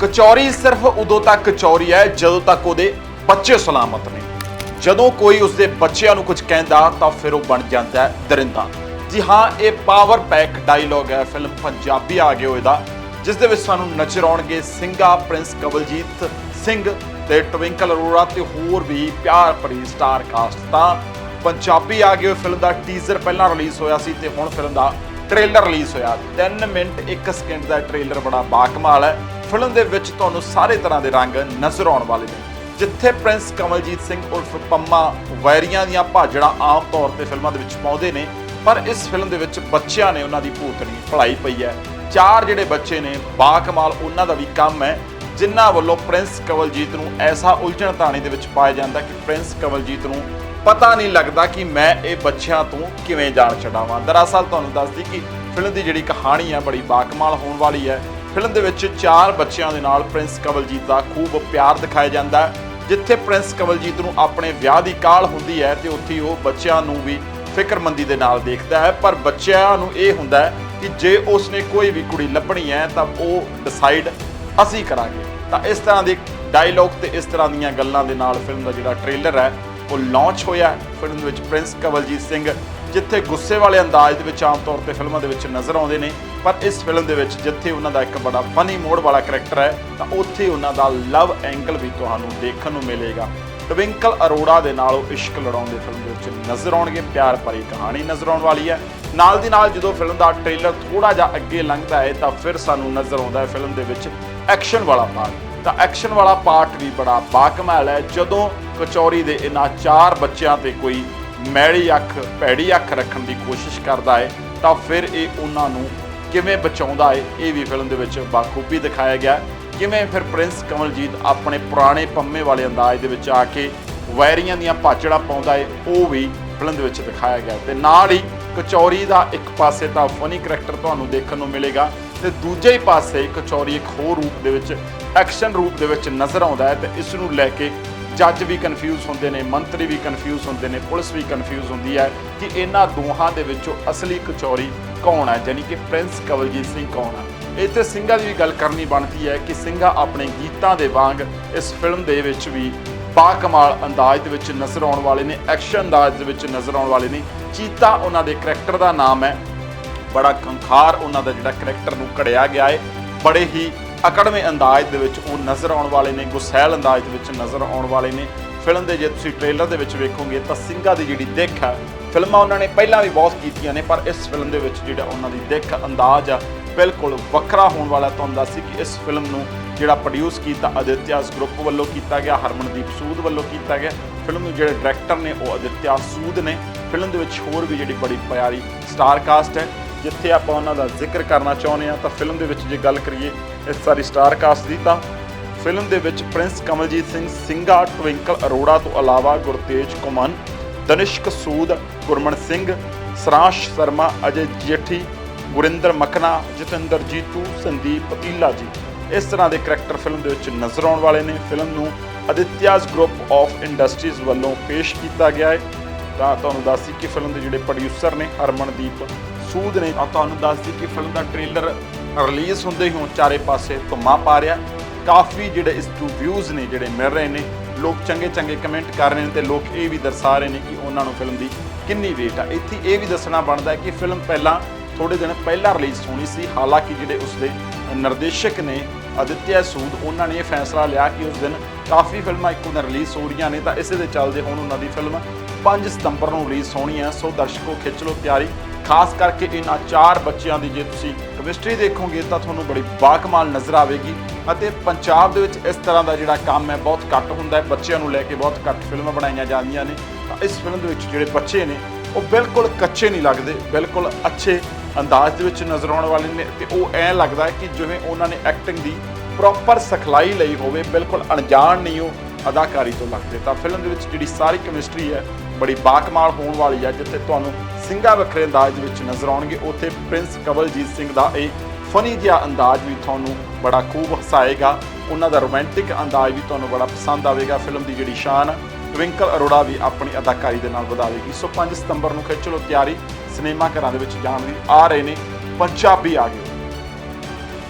ਕਚੌਰੀ ਸਿਰਫ ਉਦੋਂ ਤੱਕ ਕਚੌਰੀ ਹੈ ਜਦੋਂ ਤੱਕ ਉਹਦੇ ਬੱਚੇ ਸਲਾਮਤ ਨੇ। ਜਦੋਂ ਕੋਈ ਉਸਦੇ ਬੱਚਿਆਂ ਨੂੰ ਕੁਝ ਕਹਿੰਦਾ ਤਾਂ ਫਿਰ ਉਹ ਬਣ ਜਾਂਦਾ ਹੈ ਦਰਿੰਦਾ। ਜੀ ਹਾਂ, ਇਹ ਪਾਵਰ ਪੈਕ ਡਾਇਲੋਗ ਹੈ, ਫਿਲਮ ਪੰਜਾਬੀ ਆ ਗਿਓ ਇਹਦਾ ਜਿਸ ਦੇ ਵਿੱਚ ਸਾਨੂੰ ਨਜ਼ਰ ਆਉਣਗੇ ਸਿੰਘਾ ਪ੍ਰਿੰਸ ਕਵਲਜੀਤ ਸਿੰਘ ਤੇ ਟਵਿੰਕਲ ਅਰੋੜਾ ਤੇ ਹੋਰ ਵੀ ਪਿਆਰ ਭਰੀ ਸਟਾਰ ਕਾਸਟ ਤਾਂ ਪੰਜਾਬੀ ਆ ਗਿਓ ਫਿਲਮ ਦਾ ਟੀਜ਼ਰ ਪਹਿਲਾਂ ਰਿਲੀਜ਼ ਹੋਇਆ ਸੀ ਤੇ ਹੁਣ ਫਿਲਮ ਦਾ ਟ੍ਰੇਲਰ ਰਿਲੀਜ਼ ਹੋਇਆ। 3 ਮਿੰਟ 1 ਸਕਿੰਟ ਦਾ ਟ੍ਰੇਲਰ ਬੜਾ ਬਾਕਮਾਲ ਹੈ। ਫਿਲਮ ਦੇ ਵਿੱਚ ਤੁਹਾਨੂੰ ਸਾਰੇ ਤਰ੍ਹਾਂ ਦੇ ਰੰਗ ਨਜ਼ਰ ਆਉਣ ਵਾਲੇ ਨੇ। ਜਿੱਥੇ ਪ੍ਰਿੰਸ ਕਮਲਜੀਤ ਸਿੰਘ ਉਰਫ ਪੰਮਾ ਵੈਰੀਆਂ ਦੀਆਂ ਭਾਜੜਾਂ ਆਮ ਤੌਰ ਤੇ ਫਿਲਮਾਂ ਦੇ ਵਿੱਚ ਪਾਉਂਦੇ ਨੇ, ਪਰ ਇਸ ਫਿਲਮ ਦੇ ਵਿੱਚ ਬੱਚਿਆਂ ਨੇ ਉਹਨਾਂ ਦੀ ਭੂਤਨੀ ਭਲਾਈ ਪਈ ਹੈ। ਚਾਰ ਜਿਹੜੇ ਬੱਚੇ ਨੇ, ਬਾਕਮਾਲ ਉਹਨਾਂ ਦਾ ਵੀ ਕੰਮ ਹੈ, ਜਿਨ੍ਹਾਂ ਵੱਲੋਂ ਪ੍ਰਿੰਸ ਕਵਲਜੀਤ ਨੂੰ ਐਸਾ ਉਲਝਣ ਤਾਣੀ ਦੇ ਵਿੱਚ ਪਾਇਆ ਜਾਂਦਾ ਕਿ ਪ੍ਰਿੰਸ ਕਵਲਜੀਤ ਨੂੰ ਪਤਾ ਨਹੀਂ ਲੱਗਦਾ ਕਿ ਮੈਂ ਇਹ ਬੱਚਿਆਂ ਤੋਂ ਕਿਵੇਂ ਜਾਣ ਛਡਾਵਾਂ। ਦਰਅਸਲ ਤੁਹਾਨੂੰ ਦੱਸਦੀ ਕਿ ਫਿਲਮ ਦੀ ਜਿਹੜੀ ਕਹਾਣੀ ਹੈ, ਬੜੀ ਬਾਕਮਾਲ ਹੋਣ ਵਾਲੀ ਹੈ। ਫਿਲਮ ਦੇ ਵਿੱਚ ਚਾਰ ਬੱਚਿਆਂ ਦੇ ਨਾਲ ਪ੍ਰਿੰਸ ਕਵਲਜੀਤ ਦਾ ਖੂਬ ਪਿਆਰ ਦਿਖਾਇਆ ਜਾਂਦਾ ਹੈ, ਜਿੱਥੇ ਪ੍ਰਿੰਸ ਕਵਲਜੀਤ ਨੂੰ ਆਪਣੇ ਵਿਆਹ ਦੀ ਕਾਲ ਹੁੰਦੀ ਹੈ ਤੇ ਉੱਥੇ ਉਹ ਬੱਚਿਆਂ ਨੂੰ ਵੀ ਫਿਕਰਮੰਦੀ ਦੇ ਨਾਲ ਦੇਖਦਾ ਹੈ। ਪਰ ਬੱਚਿਆਂ ਨੂੰ ਇਹ ਹੁੰਦਾ ਹੈ ਕਿ ਜੇ ਉਸਨੇ ਕੋਈ ਵੀ ਕੁੜੀ ਲੱਭਣੀ ਹੈ ਤਾਂ ਉਹ ਡਿਸਾਈਡ ਅਸੀਂ ਕਰਾਂਗੇ। ਤਾਂ ਇਸ ਤਰ੍ਹਾਂ ਦੇ ਡਾਇਲੌਗ ਤੇ ਇਸ ਤਰ੍ਹਾਂ ਦੀਆਂ ਗੱਲਾਂ ਦੇ ਨਾਲ ਫਿਲਮ ਦਾ ਜਿਹੜਾ ਟ੍ਰੇਲਰ ਹੈ, ਉਹ ਲਾਂਚ ਹੋਇਆ ਫਿਲਮ ਦੇ ਵਿੱਚ ਪ੍ਰਿੰਸ ਕਵਲਜੀਤ ਸਿੰਘ, ਜਿੱਥੇ ਗੁੱਸੇ ਵਾਲੇ ਅੰਦਾਜ਼ ਦੇ ਵਿੱਚ ਆਮ ਤੌਰ ਤੇ ਫਿਲਮਾਂ ਦੇ ਵਿੱਚ ਨਜ਼ਰ ਆਉਂਦੇ ਨੇ ਪਰ ਇਸ ਫਿਲਮ ਦੇ ਵਿੱਚ ਜਿੱਥੇ ਉਹਨਾਂ ਦਾ ਇੱਕ ਬੜਾ ਫਨੀ ਮੋਡ ਵਾਲਾ ਕਰੈਕਟਰ ਹੈ, ਤਾਂ ਉੱਥੇ ਉਹਨਾਂ ਦਾ ਲਵ ਐਂਗਲ ਵੀ ਤੁਹਾਨੂੰ ਦੇਖਣ ਨੂੰ ਮਿਲੇਗਾ। ਟਵਿੰਕਲ ਅਰੋੜਾ ਦੇ ਨਾਲ ਉਹ ਇਸ਼ਕ ਲੜਾਉਂਦੇ ਫਿਲਮ ਦੇ ਵਿੱਚ ਨਜ਼ਰ ਆਉਣਗੇ, ਪਿਆਰ ਭਰੀ ਕਹਾਣੀ ਨਜ਼ਰ ਆਉਣ ਵਾਲੀ ਹੈ। ਨਾਲ ਦੀ ਨਾਲ ਜਦੋਂ ਫਿਲਮ ਦਾ ਟ੍ਰੇਲਰ ਥੋੜਾ ਜਿਹਾ ਅੱਗੇ ਲੰਘਦਾ ਹੈ, ਤਾਂ ਫਿਰ ਸਾਨੂੰ ਨਜ਼ਰ ਆਉਂਦਾ ਹੈ ਫਿਲਮ ਦੇ ਵਿੱਚ ਐਕਸ਼ਨ ਵਾਲਾ ਪਾਰਟ ਤਾਂ ਐਕਸ਼ਨ ਵਾਲਾ ਪਾਰਟ ਵੀ ਬੜਾ ਬਾਕਮਾਲ ਹੈ। ਜਦੋਂ ਕਚੌਰੀ ਦੇ ਇਹਨਾਂ ਚਾਰ ਬੱਚਿਆਂ ਤੇ ਕੋਈ ਮੈੜੀ ਅੱਖ, ਭੈੜੀ ਅੱਖ ਰੱਖਣ ਦੀ ਕੋਸ਼ਿਸ਼ ਕਰਦਾ ਹੈ, ਤਾਂ ਫਿਰ ਇਹ ਉਹਨਾਂ ਨੂੰ ਕਿਵੇਂ ਬਚਾਉਂਦਾ ਹੈ, ਇਹ ਵੀ ਫਿਲਮ ਦੇ ਵਿੱਚ ਬਾਖੂਬੀ ਦਿਖਾਇਆ ਗਿਆ ਕਿਵੇਂ ਫਿਰ ਪ੍ਰਿੰਸ ਕਮਲਜੀਤ ਆਪਣੇ ਪੁਰਾਣੇ ਪੰਮੇ ਵਾਲੇ ਅੰਦਾਜ਼ ਦੇ ਵਿੱਚ ਆ ਕੇ ਵੈਰੀਆਂ ਦੀਆਂ ਭਾਚੜਾ ਪਾਉਂਦਾ ਹੈ, ਉਹ ਵੀ ਫਿਲਮ ਦੇ ਵਿੱਚ ਦਿਖਾਇਆ ਗਿਆ ਤੇ ਨਾਲ ਹੀ ਕਚੌਰੀ ਦਾ ਇੱਕ ਪਾਸੇ ਤਾਂ ਫਨੀ ਕਰੈਕਟਰ ਤੁਹਾਨੂੰ ਦੇਖਣ ਨੂੰ ਮਿਲੇਗਾ ਤੇ ਦੂਜੇ ਹੀ ਪਾਸੇ ਕਚੌਰੀ ਇੱਕ ਹੋਰ ਰੂਪ ਦੇ ਵਿੱਚ ਐਕਸ਼ਨ ਰੂਪ ਦੇ ਵਿੱਚ ਨਜ਼ਰ ਆਉਂਦਾ ਹੈ ਤੇ ਇਸ ਨੂੰ ਲੈ ਕੇ ਜੱਜ ਵੀ ਕਨਫਿਊਜ਼ ਹੁੰਦੇ ਨੇ, ਮੰਤਰੀ ਵੀ ਕਨਫਿਊਜ਼ ਹੁੰਦੇ ਨੇ, ਪੁਲਿਸ ਵੀ ਕਨਫਿਊਜ਼ ਹੁੰਦੀ ਹੈ ਕਿ ਇਹਨਾਂ ਦੋਹਾਂ ਦੇ ਵਿੱਚੋਂ ਅਸਲੀ ਕਚੌਰੀ ਕੌਣ ਹੈ ਯਾਨੀ ਕਿ ਪ੍ਰਿੰਸ ਕਵਲਜੀਤ ਸਿੰਘ ਕੌਣ ਹੈ ਇੱਥੇ ਸਿੰਘਾਂ ਦੀ ਵੀ ਗੱਲ ਕਰਨੀ ਬਣਦੀ ਹੈ ਕਿ ਸਿੰਘਾਂ ਆਪਣੇ ਗੀਤਾਂ ਦੇ ਵਾਂਗ ਇਸ ਫਿਲਮ ਦੇ ਵਿੱਚ ਵੀ ਬਾਕਮਾਲ ਅੰਦਾਜ਼ ਦੇ ਵਿੱਚ ਨਜ਼ਰ ਆਉਣ ਵਾਲੇ ਨੇ ਐਕਸ਼ਨ ਅੰਦਾਜ਼ ਦੇ ਵਿੱਚ ਨਜ਼ਰ ਆਉਣ ਵਾਲੇ ਨੇ। ਚੀਤਾ ਉਹਨਾਂ ਦੇ ਕਰੈਕਟਰ ਦਾ ਨਾਮ ਹੈ। ਬੜਾ ਖੰਖਾਰ ਉਹਨਾਂ ਦਾ ਜਿਹੜਾ ਕਰੈਕਟਰ ਨੂੰ ਘੜਿਆ ਗਿਆ ਹੈ। ਬੜੇ ਹੀ ਅਕੜਵੇਂ ਅੰਦਾਜ਼ ਦੇ ਵਿੱਚ ਉਹ ਨਜ਼ਰ ਆਉਣ ਵਾਲੇ ਨੇ, ਗੁਸੈਲ ਅੰਦਾਜ਼ ਦੇ ਵਿੱਚ ਨਜ਼ਰ ਆਉਣ ਵਾਲੇ ਨੇ। ਫਿਲਮ ਦੇ ਜੇ ਤੁਸੀਂ ਟ੍ਰੇਲਰ ਦੇ ਵਿੱਚ ਵੇਖੋਗੇ ਤਾਂ ਸਿੰਘਾਂ ਦੀ ਜਿਹੜੀ ਦਿੱਖ ਆ, ਫਿਲਮਾਂ ਉਹਨਾਂ ਨੇ ਪਹਿਲਾਂ ਵੀ ਬਹੁਤ ਕੀਤੀਆਂ ਨੇ, ਪਰ ਇਸ ਫਿਲਮ ਦੇ ਵਿੱਚ ਜਿਹੜਾ ਉਹਨਾਂ ਦੀ ਦਿੱਖ, ਅੰਦਾਜ਼ ਆ, ਬਿਲਕੁਲ ਵੱਖਰਾ ਹੋਣ ਵਾਲਾ ਤੁਹਾਨੂੰ ਦੱਸ ਸੀ ਕਿ ਇਸ ਫਿਲਮ ਨੂੰ ਜਿਹੜਾ ਪ੍ਰੋਡਿਊਸ ਕੀਤਾ ਅਦਿੱਤਿਆਸ ਗਰੁੱਪ ਵੱਲੋਂ ਕੀਤਾ ਗਿਆ, ਹਰਮਨਦੀਪ ਸੂਦ ਵੱਲੋਂ ਕੀਤਾ ਗਿਆ। ਫਿਲਮ ਦੇ ਜਿਹੜੇ ਡਾਇਰੈਕਟਰ ਨੇ ਉਹ ਅਦਿੱਤਿਆ ਸੂਦ ਨੇ। ਫਿਲਮ ਦੇ ਵਿੱਚ ਹੋਰ ਵੀ ਜਿਹੜੀ ਬੜੀ ਪਿਆਰੀ ਸਟਾਰ ਕਾਸਟ ਹੈ, ਜਿੱਥੇ ਆਪਾਂ ਉਹਨਾਂ ਦਾ ਜ਼ਿਕਰ ਕਰਨਾ ਚਾਹੁੰਦੇ ਆ ਤਾਂ ਫਿਲਮ ਦੇ ਵਿੱਚ ਜੇ ਗੱਲ ਕਰੀਏ ਇਸ ਸਾਰੀ ਸਟਾਰ ਕਾਸਟ ਦੀ, ਤਾਂ ਫਿਲਮ ਦੇ ਵਿੱਚ ਪ੍ਰਿੰਸ ਕਮਲਜੀਤ ਸਿੰਘ ਸਿੰਘਾ ਟਵਿੰਕਲ ਅਰੋੜਾ ਤੋਂ ਇਲਾਵਾ ਗੁਰਤੇਜ ਕੁਮਨ ਦਨਿਸ਼ਕ ਸੂਦ ਗੁਰਮਨ ਸਿੰਘ, ਸਰਾਂਸ਼ ਸ਼ਰਮਾ, ਅਜੇ ਜੇਠੀ, ਗੁਰਿੰਦਰ ਮਖਨਾ ਜਤਿੰਦਰ ਜੀਤੂ, ਸੰਦੀਪ ਪਤੀਲਾ ਜੀ। ਇਸ ਤਰ੍ਹਾਂ ਦੇ ਕਰੈਕਟਰ ਫਿਲਮ ਦੇ ਵਿੱਚ ਨਜ਼ਰ ਆਉਣ ਵਾਲੇ ਨੇ। ਫਿਲਮ ਨੂੰ ਅਦਿੱਤਿਆਸ ਗਰੁੱਪ ਆਫ ਇੰਡਸਟਰੀਜ਼ ਵੱਲੋਂ ਪੇਸ਼ ਕੀਤਾ ਗਿਆ ਹੈ। ਤਾਂ ਤੁਹਾਨੂੰ ਦੱਸਦੀ ਕਿ ਫਿਲਮ ਦੇ ਜਿਹੜੇ ਪ੍ਰੋਡਿਊਸਰ ਨੇ, ਹਰਮਨਦੀਪ ਸੂਦ ਨੇ। ਤਾਂ ਤੁਹਾਨੂੰ ਦੱਸਦੀ ਕਿ ਫਿਲਮ ਦਾ ਟ੍ਰੇਲਰ ਰਿਲੀਜ਼ ਹੁੰਦੇ ਹੀ ਹੁਣ ਚਾਰੇ ਪਾਸੇ ਧੁੰਮਾ ਪਾ ਰਿਹਾ। ਕਾਫੀ ਜਿਹੜੇ ਇਸ ਤੋਂ ਵਿਊਜ਼ ਨੇ ਜਿਹੜੇ ਮਿਲ ਰਹੇ ਨੇ, ਲੋਕ ਚੰਗੇ ਚੰਗੇ ਕਮੈਂਟ ਕਰ ਰਹੇ ਨੇ ਤੇ ਲੋਕ ਇਹ ਵੀ ਦਰਸਾ ਰਹੇ ਨੇ ਕਿ ਉਹਨਾਂ ਨੂੰ ਫਿਲਮ ਦੀ ਕਿੰਨੀ ਵੇਟ ਆ। ਇੱਥੇ ਇਹ ਵੀ ਦੱਸਣਾ ਬਣਦਾ ਕਿ ਫਿਲਮ ਪਹਿਲਾਂ ਥੋੜੇ ਦਿਨ ਪਹਿਲਾਂ ਰਿਲੀਜ਼ ਹੋਣੀ ਸੀ, ਹਾਲਾਂਕਿ ਜਿਹੜੇ ਉਸਦੇ ਨਿਰਦੇਸ਼ਕ ਨੇ ਅਦਿੱਤਿਆ ਸੂਦ, ਉਹਨਾਂ ਨੇ ਇਹ ਫੈਸਲਾ ਲਿਆ ਕਿ ਉਸ ਦਿਨ ਕਾਫੀ ਫਿਲਮਾਂ ਇੱਕੋ ਦਿਨ ਰਿਲੀਜ਼ ਹੋ ਰਹੀਆਂ ਨੇ, ਤਾਂ ਇਸੇ ਦੇ ਚੱਲਦੇ ਹੁਣ ਉਹਨਾਂ ਦੀ ਫਿਲਮ 5 ਸਤੰਬਰ ਨੂੰ ਰਿਲੀਜ਼ ਹੋਣੀ ਹੈ ਸੋ ਦਰਸ਼ਕੋ ਖਿੱਚ ਲਓ ਤਿਆਰੀ। ਖਾਸ ਕਰਕੇ ਇਹਨਾਂ ਚਾਰ ਬੱਚਿਆਂ ਦੀ ਜੇ ਤੁਸੀਂ ਕੈਮਿਸਟਰੀ ਦੇਖੋਗੇ ਤਾਂ ਤੁਹਾਨੂੰ ਬੜੀ ਬਾਕਮਾਲ ਨਜ਼ਰ ਆਵੇਗੀ ਅਤੇ ਪੰਜਾਬ ਦੇ ਵਿੱਚ ਇਸ ਤਰ੍ਹਾਂ ਦਾ ਜਿਹੜਾ ਕੰਮ ਹੈ ਬਹੁਤ ਘੱਟ ਹੁੰਦਾ ਹੈ। ਬੱਚਿਆਂ ਨੂੰ ਲੈ ਕੇ ਬਹੁਤ ਘੱਟ ਫਿਲਮਾਂ ਬਣਾਈਆਂ ਜਾਂਦੀਆਂ ਨੇ। ਤਾਂ ਇਸ ਫਿਲਮ ਦੇ ਵਿੱਚ ਜਿਹੜੇ ਬੱਚੇ ਨੇ, ਉਹ ਬਿਲਕੁਲ ਕੱਚੇ ਨਹੀਂ ਲੱਗਦੇ, ਬਿਲਕੁਲ ਅੱਛੇ ਅੰਦਾਜ਼ ਦੇ ਵਿੱਚ ਨਜ਼ਰ ਆਉਣ ਵਾਲੇ ਨੇ ਤੇ ਉਹ ਐਂ ਲੱਗਦਾ ਕਿ ਜਿਵੇਂ ਉਹਨਾਂ ਨੇ ਐਕਟਿੰਗ ਦੀ ਪ੍ਰੋਪਰ ਸਿਖਲਾਈ ਲਈ ਹੋਵੇ, ਬਿਲਕੁਲ ਅਣਜਾਣ ਨਹੀਂ ਉਹ ਅਦਾਕਾਰੀ ਤੋਂ ਲੱਗਦੇ। ਤਾਂ ਫਿਲਮ ਦੇ ਵਿੱਚ ਜਿਹੜੀ ਸਾਰੀ ਕੈਮਿਸਟਰੀ ਹੈ, ਬੜੀ ਬਾਕਮਾਲ ਹੋਣ ਵਾਲੀ ਹੈ, ਜਿੱਥੇ ਤੁਹਾਨੂੰ ਸਿੰਘਾਂ ਵੱਖਰੇ ਅੰਦਾਜ਼ ਵਿੱਚ ਨਜ਼ਰ ਆਉਣਗੇ। ਉੱਥੇ ਪ੍ਰਿੰਸ ਕਵਲਜੀਤ ਸਿੰਘ ਦਾ ਇਹ ਫਨੀ ਜਿਹਾ ਅੰਦਾਜ਼ ਵੀ ਤੁਹਾਨੂੰ ਬੜਾ ਖੂਬ ਹਸਾਏਗਾ। ਉਹਨਾਂ ਦਾ ਰੋਮਾਂਟਿਕ ਅੰਦਾਜ਼ ਵੀ ਤੁਹਾਨੂੰ ਬੜਾ ਪਸੰਦ ਆਵੇਗਾ। ਫਿਲਮ ਦੀ ਜਿਹੜੀ ਸ਼ਾਨ ਟਵਿੰਕਲ ਅਰੋੜਾ ਵੀ ਆਪਣੀ ਅਦਾਕਾਰੀ ਦੇ ਨਾਲ ਵਧਾਵੇਗੀ। ਸੋ 5 ਸਤੰਬਰ ਨੂੰ ਖਿੱਚ ਲਓ ਤਿਆਰੀ। ਸਿਨੇਮਾ ਘਰਾਂ ਦੇ ਵਿੱਚ ਜਾਣ ਦੀ ਆ ਰਹੇ ਨੇ। ਪੰਜਾਬੀ ਆ ਗਏ।